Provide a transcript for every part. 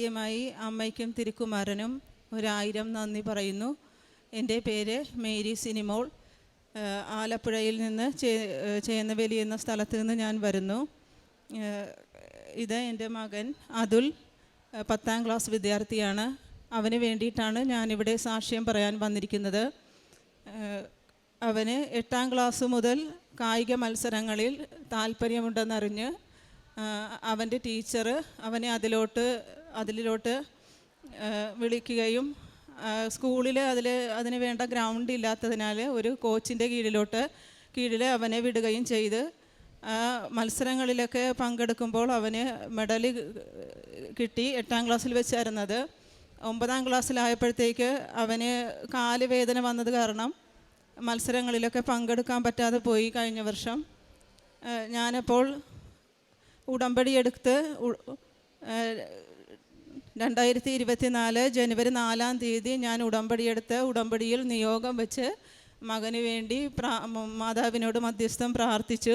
ആദ്യമായി അമ്മയ്ക്കും തിരുക്കുമാരനും ഒരായിരം നന്ദി പറയുന്നു. എന്റെ പേര് മേരി സിനിമോൾ. ആലപ്പുഴയിൽ നിന്ന് ചേന്നവേലി എന്ന സ്ഥലത്ത് നിന്ന് ഞാൻ വരുന്നു. ഇത് എന്റെ മകൻ അതുൽ പത്താം ക്ലാസ് വിദ്യാർത്ഥിയാണ്. അവന് വേണ്ടിയിട്ടാണ് ഞാനിവിടെ സാക്ഷ്യം പറയാൻ വന്നിരിക്കുന്നത്. അവന് എട്ടാം ക്ലാസ് മുതൽ കായിക മത്സരങ്ങളിൽ താല്പര്യമുണ്ടെന്നറിഞ്ഞ് അവന്റെ ടീച്ചർ അവനെ അതിലോട്ട് അതിലോട്ട് വിളിക്കുകയും സ്കൂളിൽ അതിൽ അതിന് വേണ്ട ഗ്രൗണ്ട് ഇല്ലാത്തതിനാൽ ഒരു കോച്ചിന്റെ കീഴിലോട്ട് കീഴിൽ അവനെ വിടുകയും ചെയ്ത് മത്സരങ്ങളിലൊക്കെ പങ്കെടുക്കുമ്പോൾ അവന് മെഡൽ കിട്ടി എട്ടാം ക്ലാസ്സിൽ വെച്ചായിരുന്നത്. ഒമ്പതാം ക്ലാസ്സിലായപ്പോഴത്തേക്ക് അവന് കാൽ വേദന വന്നത് കാരണം മത്സരങ്ങളിലൊക്കെ പങ്കെടുക്കാൻ പറ്റാതെ പോയി കഴിഞ്ഞ വർഷം. ഞാനപ്പോൾ ഉടമ്പടി എടുത്ത് രണ്ടായിരത്തി ഇരുപത്തി നാല് ജനുവരി നാലാം തീയതി ഞാൻ ഉടമ്പടിയെടുത്ത് ഉടമ്പടിയിൽ നിയോഗം വെച്ച് മകന് വേണ്ടി മാതാവിനോട് മധ്യസ്ഥം പ്രാർത്ഥിച്ചു.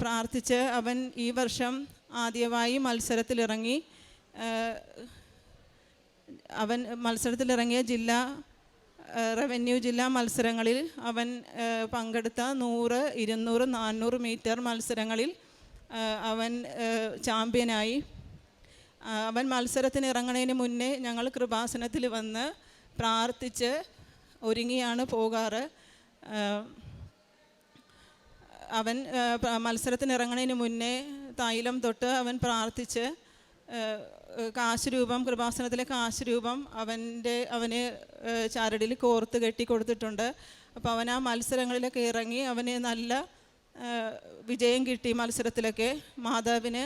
പ്രാർത്ഥിച്ച് അവൻ ഈ വർഷം ആദ്യമായി മത്സരത്തിലിറങ്ങി. അവൻ മത്സരത്തിലിറങ്ങിയ ജില്ലാ റവന്യൂ ജില്ലാ മത്സരങ്ങളിൽ അവൻ പങ്കെടുത്ത നൂറ് ഇരുന്നൂറ് നാനൂറ് മീറ്റർ മത്സരങ്ങളിൽ അവൻ ചാമ്പ്യനായി. അവൻ മത്സരത്തിന് ഇറങ്ങുന്നതിന് മുന്നേ ഞങ്ങൾ കൃപാസനത്തിൽ വന്ന് പ്രാർത്ഥിച്ച് ഒരുങ്ങിയാണ് പോകാറ്. അവൻ മത്സരത്തിന് ഇറങ്ങുന്നതിന് മുന്നേ തൈലം തൊട്ട് അവൻ പ്രാർത്ഥിച്ച് കാശുരൂപം കൃപാസനത്തിലെ കാശുരൂപം അവന്റെ അവന് ഏഹ് ചരടിൽ കോർത്ത് കെട്ടി കൊടുത്തിട്ടുണ്ട്. അപ്പോൾ അവൻ ആ മത്സരങ്ങളിലൊക്കെ ഇറങ്ങി അവന് നല്ല വിജയം കിട്ടി മത്സരത്തിലൊക്കെ. മാതാവിന്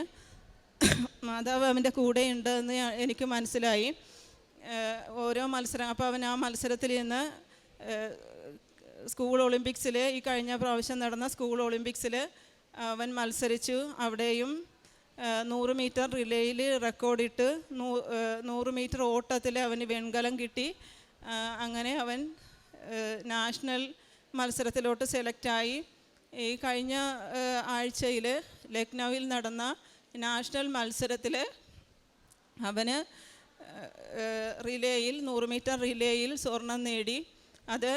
മാതാവ് അവന്റെ കൂടെയുണ്ട് എന്ന് എനിക്ക് മനസ്സിലായി. ഓരോ മത്സരം അപ്പോൾ അവൻ ആ മത്സരത്തിൽ നിന്ന് സ്കൂൾ ഒളിമ്പിക്സിൽ ഈ കഴിഞ്ഞ പ്രാവശ്യം നടന്ന സ്കൂൾ ഒളിമ്പിക്സിൽ അവൻ മത്സരിച്ചു. അവിടെയും നൂറ് മീറ്റർ റിലേയിൽ റെക്കോർഡിട്ട് നൂ നൂറ് മീറ്റർ ഓട്ടത്തിൽ അവന് വെൺകലം കിട്ടി. അങ്ങനെ അവൻ നാഷണൽ മത്സരത്തിലോട്ട് സെലക്റ്റായി. ഈ കഴിഞ്ഞ ആഴ്ചയിൽ ലക്നൗവിൽ നടന്ന നാഷണൽ മത്സരത്തിൽ അവന് റിലേയിൽ നൂറ് മീറ്റർ റിലേയിൽ സ്വർണം നേടി. അത്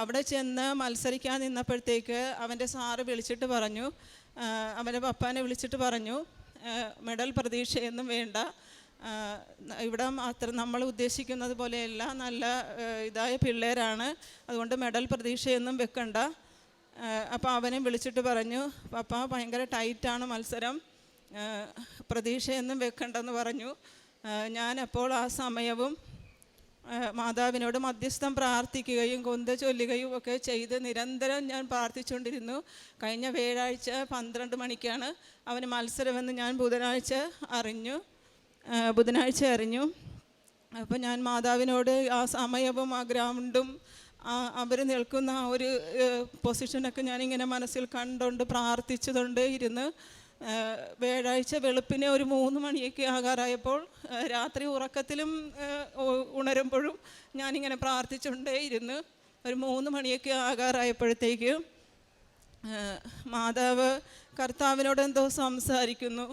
അവിടെ ചെന്ന് മത്സരിക്കാൻ നിന്നപ്പോഴത്തേക്ക് അവന്റെ സാറ് വിളിച്ചിട്ട് പറഞ്ഞു അവന്റെ പപ്പാനെ വിളിച്ചിട്ട് പറഞ്ഞു മെഡൽ പ്രതീക്ഷയൊന്നും വേണ്ട. ഇവിടെ അത്ര നമ്മൾ ഉദ്ദേശിക്കുന്നത് പോലെയല്ല നല്ല ഇതായ പിള്ളേരാണ്. അതുകൊണ്ട് മെഡൽ പ്രതീക്ഷയൊന്നും വെക്കണ്ട. അപ്പോൾ അവനെ വിളിച്ചിട്ട് പറഞ്ഞു പപ്പ ഭയങ്കര ടൈറ്റാണ് മത്സരം. പ്രതീക്ഷയൊന്നും വെക്കണ്ടെന്ന് പറഞ്ഞു. ഞാനപ്പോൾ ആ സമയവും മാതാവിനോട് മധ്യസ്ഥം പ്രാർത്ഥിക്കുകയും കൊന്ത ചൊല്ലുകയും ഒക്കെ ചെയ്ത് നിരന്തരം ഞാൻ പ്രാർത്ഥിച്ചുകൊണ്ടിരുന്നു. കഴിഞ്ഞ വ്യാഴാഴ്ച പന്ത്രണ്ട് മണിക്കാണ് അവന് മത്സരമെന്ന് ഞാൻ ബുധനാഴ്ച അറിഞ്ഞു. ബുധനാഴ്ച അറിഞ്ഞു. അപ്പോൾ ഞാൻ മാതാവിനോട് ആ സമയവും ആ ഗ്രൗണ്ടും അവർ നിൽക്കുന്ന ആ ഒരു പൊസിഷനൊക്കെ ഞാനിങ്ങനെ മനസ്സിൽ കണ്ടുകൊണ്ട് പ്രാർത്ഥിച്ചതുകൊണ്ട് ഇരുന്ന് വ്യാഴാഴ്ച വെളുപ്പിനെ ഒരു മൂന്ന് മണിയൊക്കെ ആകാറായപ്പോൾ രാത്രി ഉറക്കത്തിലും ഉണരുമ്പോഴും ഞാനിങ്ങനെ പ്രാർത്ഥിച്ചുകൊണ്ടേ ഇരുന്ന് ഒരു മൂന്ന് മണിയൊക്കെ ആകാറായപ്പോഴത്തേക്ക് മാതാവ് കർത്താവിനോട് എന്തോ സംസാരിക്കുന്നു.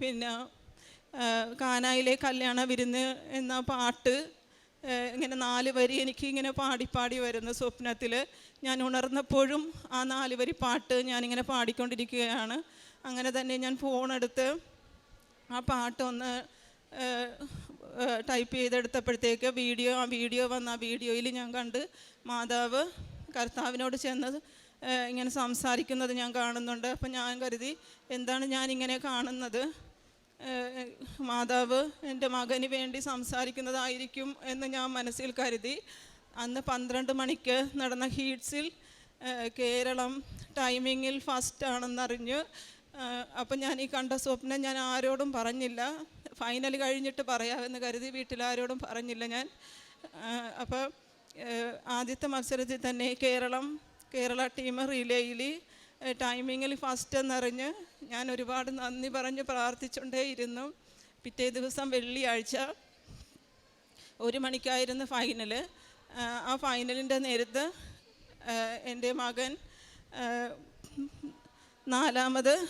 പിന്നെ കാനായിലെ കല്യാണ വിരുന്ന് എന്ന പാട്ട് ഇങ്ങനെ നാല് വരി എനിക്ക് ഇങ്ങനെ പാടി പാടി വരുന്ന സ്വപ്നത്തിൽ ഞാൻ ഉണർന്നപ്പോഴും ആ നാല് വരി പാട്ട് ഞാനിങ്ങനെ പാടിക്കൊണ്ടിരിക്കുകയാണ്. അങ്ങനെ തന്നെ ഞാൻ ഫോണെടുത്ത് ആ പാട്ടൊന്ന് ടൈപ്പ് ചെയ്തെടുത്തപ്പോഴത്തേക്ക് വീഡിയോ ആ വീഡിയോ വന്ന ആ വീഡിയോയിൽ ഞാൻ കണ്ട് മാതാവ് കർത്താവിനോട് ചെന്ന് ഇങ്ങനെ സംസാരിക്കുന്നത് ഞാൻ കാണുന്നുണ്ട്. അപ്പം ഞാൻ കരുതി എന്താണ് ഞാൻ ഇങ്ങനെ കാണുന്നത്? മാതാവ് എന്റെ മകന് വേണ്ടി സംസാരിക്കുന്നതായിരിക്കും എന്ന് ഞാൻ മനസ്സിൽ കരുതി. അന്ന് പന്ത്രണ്ട് മണിക്ക് നടന്ന ഹീറ്റ്സിൽ കേരളം ടൈമിങ്ങിൽ ഫസ്റ്റ് ആണെന്നറിഞ്ഞ് അപ്പം ഞാൻ ഈ കണ്ട സ്വപ്നം ഞാൻ ആരോടും പറഞ്ഞില്ല. ഫൈനൽ കഴിഞ്ഞിട്ട് പറയാമെന്ന് കരുതി വീട്ടിലാരോടും പറഞ്ഞില്ല ഞാൻ. അപ്പോൾ ആദ്യത്തെ മത്സരത്തിൽ തന്നെ കേരളം കേരള ടീം റിലേയിൽ ടൈമിങ്ങിൽ ഫസ്റ്റ് എന്നറിഞ്ഞ് ഞാൻ ഒരുപാട് നന്ദി പറഞ്ഞ് പ്രാർത്ഥിച്ചുകൊണ്ടേയിരുന്നു പിറ്റേ ദിവസം വെള്ളിയാഴ്ച ഒരു മണിക്കായിരുന്നു ഫൈനൽ ആ ഫൈനലിന്റെ നേരത്ത് എന്റെ മകൻ നാലാമത്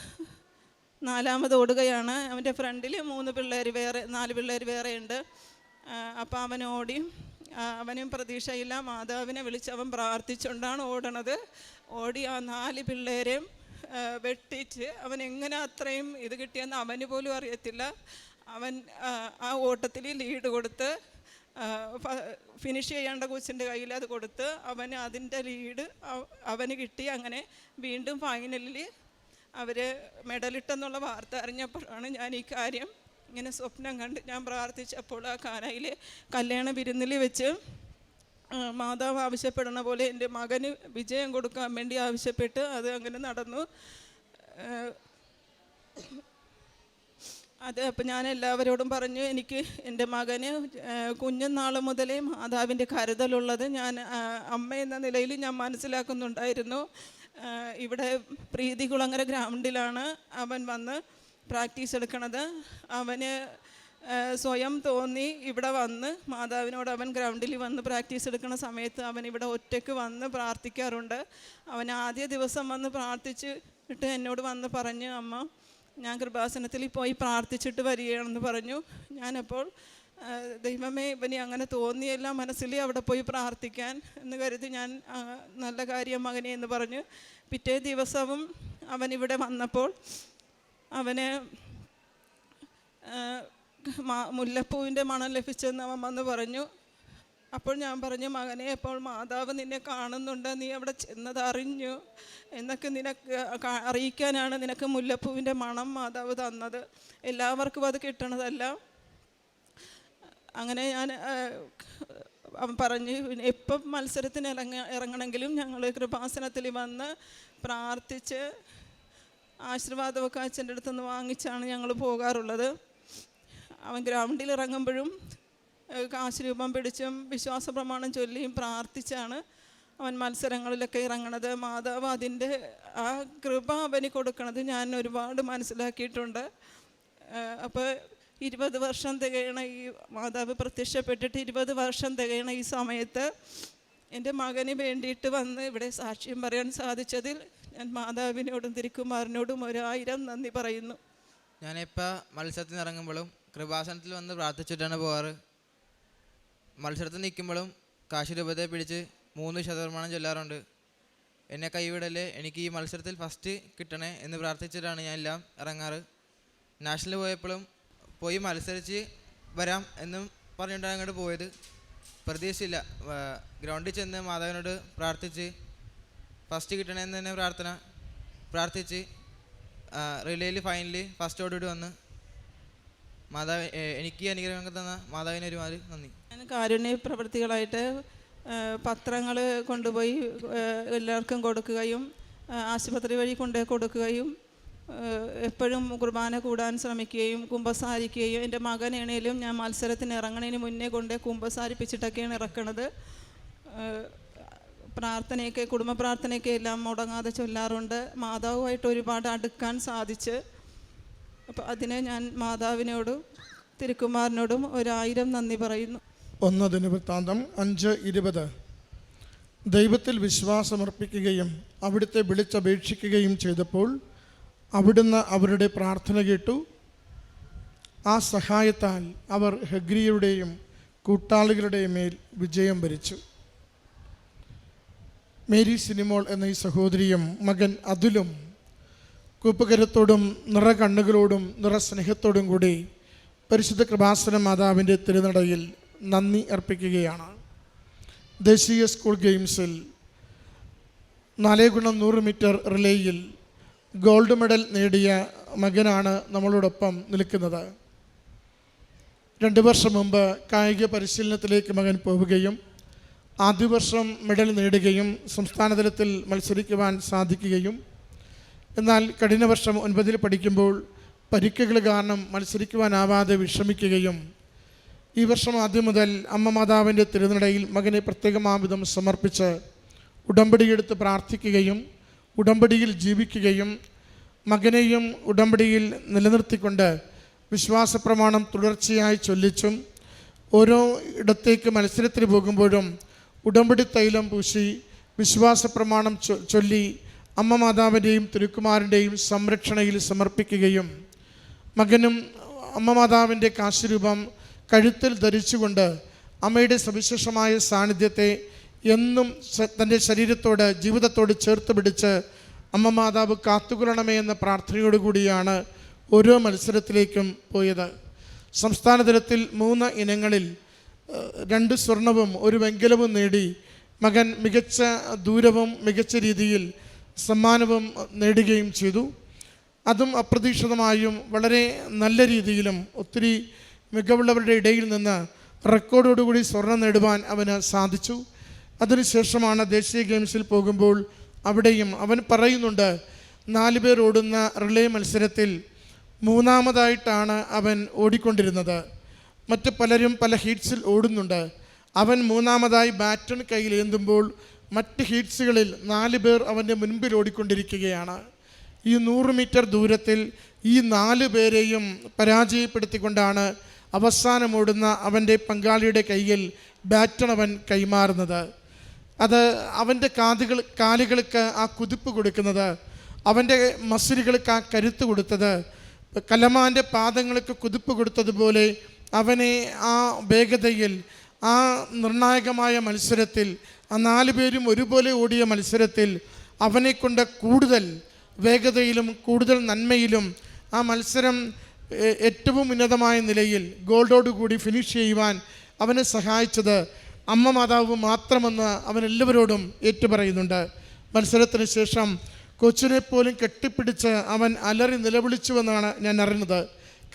നാലാമത് ഓടുകയാണ്. അവന്റെ ഫ്രണ്ടിൽ മൂന്ന് പിള്ളേർ വേറെ നാല് പിള്ളേർ വേറെയുണ്ട്. അപ്പോൾ അവൻ ഓടി. അവനും പ്രതീക്ഷയില്ല. മാതാവിനെ വിളിച്ച് അവൻ പ്രാർത്ഥിച്ചുകൊണ്ടാണ് ഓടണത്. ഓടി ആ നാല് പിള്ളേരെയും വെട്ടിച്ച് അവൻ എങ്ങനെ അത്രയും ഇത് കിട്ടിയെന്ന് അവന് പോലും അറിയത്തില്ല. അവൻ ആ, ഓട്ടത്തിൽ ലീഡ് കൊടുത്ത് ഫിനിഷ് ചെയ്യേണ്ട കൊച്ചിന്റെ കയ്യിൽ അത് കൊടുത്ത് അവന് അതിന്റെ ലീഡ് അവ- അവന് കിട്ടി. അങ്ങനെ വീണ്ടും ഫൈനലിൽ അവർ മെഡലിട്ടെന്നുള്ള വാർത്ത അറിഞ്ഞപ്പോഴാണ് ഞാൻ ഈ കാര്യം ഇങ്ങനെ സ്വപ്നം കണ്ട് ഞാൻ പ്രാർത്ഥിച്ചപ്പോൾ ആ കാനയിൽ കല്യാണ വിരുന്നിൽ വെച്ച് മാതാവ് ആവശ്യപ്പെടുന്ന പോലെ എന്റെ മകന് വിജയം കൊടുക്കാൻ വേണ്ടി ആവശ്യപ്പെട്ട് അത് അങ്ങനെ നടന്നു. അത് അപ്പം ഞാൻ എല്ലാവരോടും പറഞ്ഞു എനിക്ക് എന്റെ മകന് കുഞ്ഞുനാൾ മുതലേ മാതാവിന്റെ കരുതലുള്ളത് ഞാൻ അമ്മ എന്ന നിലയിൽ ഞാൻ മനസ്സിലാക്കുന്നുണ്ടായിരുന്നു. ഇവിടെ പ്രീതികുളങ്ങര ഗ്രൗണ്ടിലാണ് അവൻ വന്ന് പ്രാക്ടീസ് എടുക്കണത്. അവന് സ്വയം തോന്നി ഇവിടെ വന്ന് മാതാവിനോട് അവൻ ഗ്രൗണ്ടിൽ വന്ന് പ്രാക്ടീസ് എടുക്കുന്ന സമയത്ത് അവൻ ഇവിടെ ഒറ്റയ്ക്ക് വന്ന് പ്രാർത്ഥിക്കാറുണ്ട്. അവൻ ആദ്യ ദിവസം വന്ന് പ്രാർത്ഥിച്ചിട്ട് എന്നോട് വന്ന് പറഞ്ഞു അമ്മ ഞാൻ കൃപാസനത്തിൽ പോയി പ്രാർത്ഥിച്ചിട്ട് വരികയാണെന്ന് പറഞ്ഞു. ഞാനപ്പോൾ ദൈവമേ ഇവനി അങ്ങനെ തോന്നിയല്ല മനസ്സിൽ അവിടെ പോയി പ്രാർത്ഥിക്കാൻ എന്ന് കരുതി ഞാൻ നല്ല കാര്യം മകനെ എന്ന് പറഞ്ഞു. പിറ്റേ ദിവസവും അവൻ ഇവിടെ വന്നപ്പോൾ അവന് മുല്ലപ്പൂവിന്റെ മണം ലഭിച്ചെന്ന് അവൻ വന്ന് പറഞ്ഞു. അപ്പോൾ ഞാൻ പറഞ്ഞു മകനെ ഇപ്പോൾ മാതാവ് നിന്നെ കാണുന്നുണ്ട്. നീ അവിടെ ചെന്നത് അറിഞ്ഞു. എന്നൊക്കെ നിനക്ക് അറിയിക്കാനാണ് നിനക്ക് മുല്ലപ്പൂവിന്റെ മണം മാതാവ് തന്നത്. എല്ലാവർക്കും അത് കിട്ടണതല്ല. അങ്ങനെ ഞാൻ പറഞ്ഞു എപ്പം മത്സരത്തിന് ഇറങ്ങ ഇറങ്ങണമെങ്കിലും ഞങ്ങൾ കൃപാസനത്തിൽ വന്ന് പ്രാർത്ഥിച്ച് ആശീർവാദമൊക്കെ അച്ഛന്റെ അടുത്തുനിന്ന് വാങ്ങിച്ചാണ് ഞങ്ങൾ പോകാറുള്ളത്. അവൻ ഗ്രൗണ്ടിൽ ഇറങ്ങുമ്പോഴും കാശ് രൂപം പിടിച്ചും വിശ്വാസ പ്രമാണം ചൊല്ലിയും പ്രാർത്ഥിച്ചാണ് അവൻ മത്സരങ്ങളിലൊക്കെ ഇറങ്ങണത്. മാതാവ് അതിന്റെ ആ കൃപ അവന് കൊടുക്കണത് ഞാൻ ഒരുപാട് മനസ്സിലാക്കിയിട്ടുണ്ട്. അപ്പോൾ ഇരുപത് വർഷം തികയണ ഈ മാതാവ് പ്രത്യക്ഷപ്പെട്ടിട്ട് ഇരുപത് വർഷം തികയണ ഈ സമയത്ത് എന്റെ മകന് വേണ്ടിയിട്ട് വന്ന് ഇവിടെ സാക്ഷ്യം പറയാൻ സാധിച്ചതിൽ ഞാൻ മാതാവിനോടും തിരുക്കുമാറിനോടും ഒരായിരം നന്ദി പറയുന്നു. ഞാനിപ്പോൾ മത്സരത്തിന് ഇറങ്ങുമ്പോഴും കൃപാസനത്തിൽ വന്ന് പ്രാർത്ഥിച്ചിട്ടാണ് പോകാറ്. മത്സരത്തിൽ നിൽക്കുമ്പോഴും കാശി രൂപത്തെ പിടിച്ച് മൂന്ന് ശതമാനം ചൊല്ലാറുണ്ട്. എന്നെ കൈവിടൽ എനിക്ക് ഈ മത്സരത്തിൽ ഫസ്റ്റ് കിട്ടണേ എന്ന് പ്രാർത്ഥിച്ചിട്ടാണ് ഞാൻ എല്ലാം ഇറങ്ങാറ്. നാഷണൽ പോയപ്പോഴും പോയി മത്സരിച്ച് വരാം എന്നും പറഞ്ഞിട്ടാണ് അങ്ങോട്ട് പോയത്. പ്രതീക്ഷയില്ല. ഗ്രൗണ്ടിൽ ചെന്ന് മാധവനോട് പ്രാർത്ഥിച്ച് ഫസ്റ്റ് കിട്ടണമെന്ന് തന്നെ പ്രാർത്ഥന പ്രാർത്ഥിച്ച് റിലേയിൽ ഫൈനലിൽ ഫസ്റ്റ് ഓടിയിട്ട് വന്ന് മാതാവ് എനിക്ക് അനുഗ്രഹം തന്ന മാതാവിന് ഒരുപാട് നന്ദി. ഞാൻ കാരുണ്യ പ്രവൃത്തികളായിട്ട് പത്രങ്ങൾ കൊണ്ടുപോയി എല്ലാവർക്കും കൊടുക്കുകയും ആശുപത്രി വഴി കൊണ്ടുപോയി കൊടുക്കുകയും എപ്പോഴും കുർബാന കൂടാൻ ശ്രമിക്കുകയും കുമ്പസാരിക്കുകയും എന്റെ മകനാണേലും ഞാൻ മത്സരത്തിന് ഇറങ്ങണതിന് മുന്നേ കൊണ്ട് കുമ്പസാരിപ്പിച്ചിട്ടൊക്കെയാണ് ഇറക്കണത്. പ്രാർത്ഥനയൊക്കെ കുടുംബ പ്രാർത്ഥനയൊക്കെ എല്ലാം മുടങ്ങാതെ ചൊല്ലാറുണ്ട്. മാതാവുമായിട്ട് ഒരുപാട് അടുക്കാൻ സാധിച്ച്. അപ്പോൾ അതിനെ ഞാൻ മാതാവിനോടും തിരുക്കുമാറിനോടും ഒരായിരം നന്ദി പറയുന്നു. ഒന്ന് ദിനവൃത്താന്തം അഞ്ച് ഇരുപത്. ദൈവത്തിൽ വിശ്വാസമർപ്പിക്കുകയും അവിടുത്തെ വിളിച്ചപേക്ഷിക്കുകയും ചെയ്തപ്പോൾ അവിടുന്ന് അവരുടെ പ്രാർത്ഥന കേട്ടു. ആ സഹായത്താൽ അവർ ഹെഗ്രിയുടെയും കൂട്ടാളികളുടെയും മേൽ വിജയം വരിച്ചു. മേരി സിനിമോൾ എന്ന ഈ സഹോദരിയും മകൻ അതുലും കൂപ്പുകരത്തോടും നിറ കണ്ണുകളോടും നിറ സ്നേഹത്തോടും കൂടി പരിശുദ്ധ കൃപാസന മാതാവിന്റെ തിരുനടയിൽ നന്ദി അർപ്പിക്കുകയാണ്. ദേശീയ സ്കൂൾ ഗെയിംസിൽ നാലേ ഗുണം നൂറ് മീറ്റർ റിലേയിൽ ഗോൾഡ് മെഡൽ നേടിയ മകനാണ് നമ്മളോടൊപ്പം നിൽക്കുന്നത്. രണ്ട് വർഷം മുമ്പ് കായിക പരിശീലനത്തിലേക്ക് മകൻ പോവുകയും ആദ്യ വർഷം മെഡൽ നേടുകയും സംസ്ഥാനതലത്തിൽ മത്സരിക്കുവാൻ സാധിക്കുകയും എന്നാൽ കഠിന വർഷം ഒൻപതിൽ പഠിക്കുമ്പോൾ പരിക്കുകൾ കാരണം മത്സരിക്കുവാനാവാതെ വിഷമിക്കുകയും ഈ വർഷം ആദ്യം മുതൽ അമ്മ മാതാവിന്റെ തിരുനടയിൽ മകനെ പ്രത്യേകമാവിധം സമർപ്പിച്ച് ഉടമ്പടിയെടുത്ത് പ്രാർത്ഥിക്കുകയും ഉടമ്പടിയിൽ ജീവിക്കുകയും മകനെയും ഉടമ്പടിയിൽ നിലനിർത്തിക്കൊണ്ട് വിശ്വാസ പ്രമാണം തുടർച്ചയായി ചൊല്ലിച്ചും ഓരോ ഇടത്തേക്ക് മത്സരത്തിന് പോകുമ്പോഴും ഉടമ്പടി തൈലം പൂശി വിശ്വാസപ്രമാണം ചൊ- ചൊല്ലി അമ്മ മാതാവിന്റെയും തിരുക്കുമാരന്റെയും സംരക്ഷണയിൽ സമർപ്പിക്കുകയും മകനും അമ്മ മാതാവിന്റെ കാശുരൂപം കഴുത്തിൽ ധരിച്ചുകൊണ്ട് അമ്മയുടെ സവിശേഷമായ സാന്നിധ്യത്തെ എന്നും തന്റെ ശരീരത്തോട് ജീവിതത്തോട് ചേർത്ത് പിടിച്ച് അമ്മ മാതാവ് കാത്തുകൊള്ളണമേ എന്ന പ്രാർത്ഥനയോടുകൂടിയാണ് ഓരോ മത്സരത്തിലേക്കും പോയത്. സംസ്ഥാനതലത്തിൽ മൂന്ന് ഇനങ്ങളിൽ രണ്ട് സ്വർണവും ഒരു വെങ്കലവും നേടി മകൻ മികച്ച ദൂരവും മികച്ച രീതിയിൽ സമ്മാനവും നേടുകയും ചെയ്തു. അതും അപ്രതീക്ഷിതമായും വളരെ നല്ല രീതിയിലും ഒത്തിരി മികവുള്ളവരുടെ ഇടയിൽ നിന്ന് റെക്കോർഡോടുകൂടി സ്വർണം നേടുവാൻ അവന് സാധിച്ചു. അതിനുശേഷമാണ് ദേശീയ ഗെയിംസിൽ പോകുമ്പോൾ അവിടെയും അവൻ പറയുന്നുണ്ട് നാല് പേർ ഓടുന്ന റിലേ മത്സരത്തിൽ മൂന്നാമതായിട്ടാണ് അവൻ ഓടിക്കൊണ്ടിരുന്നത്. മറ്റ് പലരും പല ഹീറ്റ്സിൽ ഓടുന്നുണ്ട്. അവൻ മൂന്നാമതായി ബാറ്റൺ കയ്യിലേന്തുമ്പോൾ മറ്റ് ഹീറ്റ്സുകളിൽ നാല് പേർ അവന്റെ മുൻപിൽ ഓടിക്കൊണ്ടിരിക്കുകയാണ്. ഈ നൂറ് മീറ്റർ ദൂരത്തിൽ ഈ നാല് പേരെയും പരാജയപ്പെടുത്തിക്കൊണ്ടാണ് അവസാനം ഓടുന്ന അവന്റെ പങ്കാളിയുടെ കയ്യിൽ ബാറ്റണവൻ കൈമാറുന്നത്. അത് അവന്റെ കാതുകൾ കാലുകൾക്ക് ആ കുതിപ്പ് കൊടുക്കുന്നത് അവന്റെ മസിലുകൾക്ക് ആ കരുത്ത് കൊടുത്തത് കലമാന്റെ പാദങ്ങൾക്ക് കുതിപ്പ് കൊടുത്തതുപോലെ അവനെ ആ വേഗതയിൽ ആ നിർണായകമായ മത്സരത്തിൽ ആ നാല് പേരും ഒരുപോലെ ഓടിയ മത്സരത്തിൽ അവനെക്കൊണ്ട് കൂടുതൽ വേഗതയിലും കൂടുതൽ നന്മയിലും ആ മത്സരം ഏറ്റവും ഉന്നതമായ നിലയിൽ ഗോൾഡോടുകൂടി ഫിനിഷ് ചെയ്യുവാൻ അവനെ സഹായിച്ചത് അമ്മ മാതാവ് മാത്രമെന്ന് അവൻ എല്ലാവരോടും ഏറ്റുപറയുന്നുണ്ട്. മത്സരത്തിന് ശേഷം കൊച്ചിനെ പോലും കെട്ടിപ്പിടിച്ച് അവൻ അലറി നിലവിളിച്ചുവെന്നാണ് ഞാൻ അറിഞ്ഞത്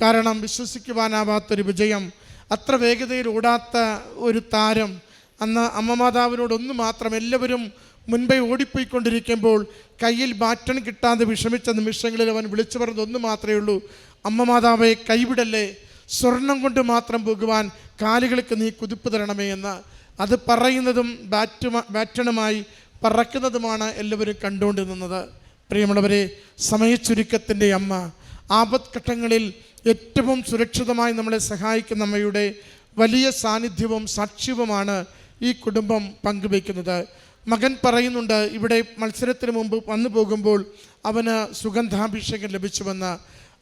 കാരണം വിശ്വസിക്കുവാനാവാത്തൊരു വിജയം അത്ര വേഗതയിൽ ഓടാത്ത ഒരു താരം അന്ന് അമ്മ മാതാവിനോടൊന്നു മാത്രം എല്ലാവരും മുൻപേ ഓടിപ്പോയിക്കൊണ്ടിരിക്കുമ്പോൾ കയ്യിൽ ബാറ്റൺ കിട്ടാതെ വിഷമിച്ച നിമിഷങ്ങളിൽ അവൻ വിളിച്ചു പറഞ്ഞത് ഒന്ന് മാത്രമേ ഉള്ളൂ അമ്മ മാതാവെ കൈവിടല്ലേ? സ്വർണം കൊണ്ട് മാത്രം പോകുവാൻ കാലുകൾക്ക് നീ കുതിപ്പ് തരണമേ എന്ന്. അത് പറയുന്നതും ബാറ്റ് ബാറ്റണുമായി പറക്കുന്നതുമാണ് എല്ലാവരും കണ്ടുകൊണ്ട് നിന്നത്. പ്രിയമുള്ളവരെ സമയച്ചുരുക്കത്തിന്റെ അമ്മ ആപത്ഘട്ടങ്ങളിൽ ഏറ്റവും സുരക്ഷിതമായി നമ്മളെ സഹായിക്കുന്ന അമ്മയുടെ വലിയ സാന്നിധ്യവും സാക്ഷ്യവുമാണ് ഈ കുടുംബം പങ്കുവയ്ക്കുന്നത്. മകൻ പറയുന്നുണ്ട് ഇവിടെ മത്സരത്തിന് മുമ്പ് വന്നു പോകുമ്പോൾ അവന് സുഗന്ധാഭിഷേകം ലഭിച്ചുവെന്ന്.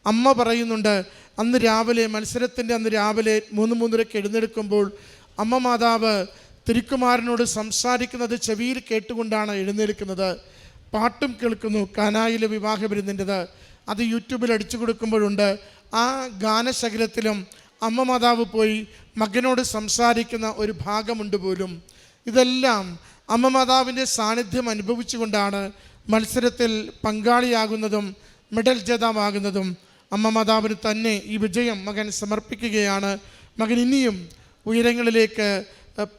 അമ്മ പറയുന്നുണ്ട് അന്ന് രാവിലെ മത്സരത്തിന്റെ അന്ന് രാവിലെ മൂന്ന് മൂന്നരയ്ക്ക് എഴുന്നേൽക്കുമ്പോൾ അമ്മ മാതാവ് തിരുക്കുമാരനോട് സംസാരിക്കുന്നത് ചെവിയിൽ കേട്ടുകൊണ്ടാണ് എഴുന്നേൽക്കുന്നത്. പാട്ടും കേൾക്കുന്നു കാനായിലെ വിവാഹ വിരുന്നിന്റെത്. അത് യൂട്യൂബിൽ അടിച്ചു കൊടുക്കുമ്പോഴുണ്ട്. ആ ഗാനശകലത്തിലും അമ്മ മാതാവ് പോയി മകനോട് സംസാരിക്കുന്ന ഒരു ഭാഗമുണ്ട് പോലും. ഇതെല്ലാം അമ്മ മാതാവിന്റെ സാന്നിധ്യം അനുഭവിച്ചുകൊണ്ടാണ് മത്സരത്തിൽ പങ്കാളിയാകുന്നതും മെഡൽ ജേതാവാകുന്നതും അമ്മ മാതാവിന് തന്നെ ഈ വിജയം മകൻ സമർപ്പിക്കുകയാണ്. മകൻ ഇനിയും ഉയരങ്ങളിലേക്ക്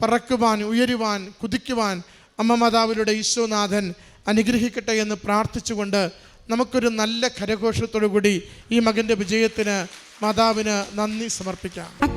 പറക്കുവാൻ ഉയരുവാൻ കുതിക്കുവാൻ അമ്മ മാതാവിലൂടെ ഈശോനാഥൻ അനുഗ്രഹിക്കട്ടെ എന്ന് പ്രാർത്ഥിച്ചുകൊണ്ട് നമുക്കൊരു നല്ല കരഘോഷത്തോടു കൂടി ഈ മകന്റെ വിജയത്തിന് മാതാവിന് നന്ദി സമർപ്പിക്കാം.